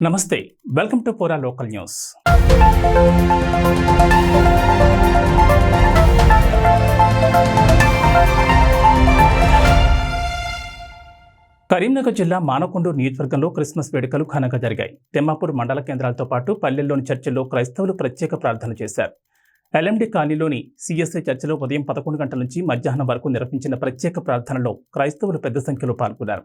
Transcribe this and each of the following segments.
నమస్తే welcome to Pura local news. Karimnagar జిల్లా మానకొండూరు నియోజకవర్గంలో క్రిస్మస్ వేడుకలు ఘనంగా జరిగాయి. తెమ్మాపూర్ మండల కేంద్రాలతో పాటు పల్లెల్లోని చర్చిల్లో క్రైస్తవులు ప్రత్యేక ప్రార్థన చేశారు. ఎల్ఎండి కాలనీలోని సిఎస్ఐ చర్చిలో ఉదయం పదకొండు గంటల నుంచి మధ్యాహ్నం వరకు నిర్వహించిన ప్రత్యేక ప్రార్థనలో క్రైస్తవులు పెద్ద సంఖ్యలో పాల్గొన్నారు.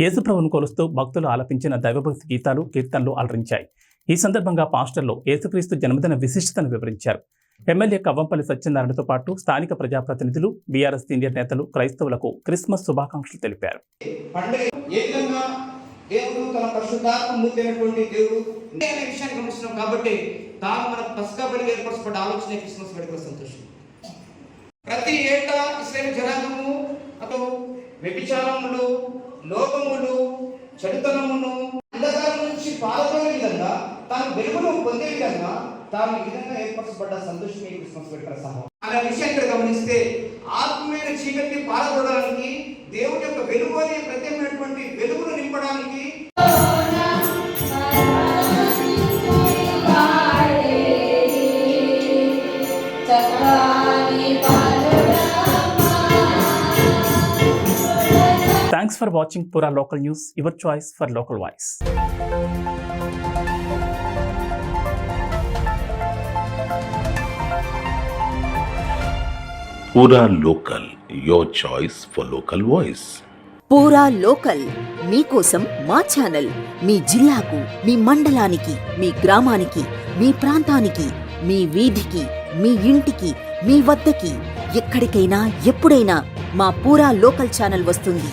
యేసుప్రభును కొలుస్తూ భక్తులు ఆలపించిన దైవభక్తి గీతాలు కీర్తనలు అలరించాయి. ఈ సందర్భంగా పాస్టర్లు యేసుక్రీస్తు జన్మదిన విశిష్టతను వివరించారు. ఎమ్మెల్యే కవ్వంపల్లి సత్యనారాయణతో పాటు స్థానిక ప్రజాప్రతినిధులు బీఆర్ఎస్ సీనియర్ నేతలు క్రైస్తవులకు క్రిస్మస్ శుభాకాంక్షలు తెలిపారు. దేవుడు తన పరిశుద్ధాత్మ మూర్తి అయినటువంటి దేవుడు ఉంది అనే విషయాన్ని గమనిస్తున్నాం కాబట్టి తాను మన పసుకా బలి ఏర్పరచబడ్డ ఆలోచన క్రిస్మస్ వేడుకల సంతోషం. ప్రతి ఏటా ఇస్రాయల్ జనాంగము అటు వ్యభిచారములు లోపములు చెడుతనమును అంధకారం నుంచి పాల్గొనే విధంగా తాను వెలుగును పొందే విధంగా తాను ఈ విధంగా ఏర్పరచబడ్డ సంతోషమే ఈ క్రిస్మస్ పెట్టిన సహం అనే విషయం ఇక్కడ గమనిస్తే ఆత్మీయ చీకటిని పాల్గొనడానికి దేవుడి యొక్క వెలుగు అనే ప్రత్యేకమైనటువంటి వెలుగును నింపడానికి thanks for watching Pura local news your choice for local voice Pura Local, your choice for local voice. Pura local మీకోసం మా ఛానల్ మీ జిల్లాకు మీ మండలానికి మీ గ్రామానికి మీ ప్రాంతానికి మీ వీధికి మీ ఇంటికి మీ వద్దకి ఎక్కడికైనా ఎప్పుడైనా మా పూరా లోకల్ ఛానల్ వస్తుంది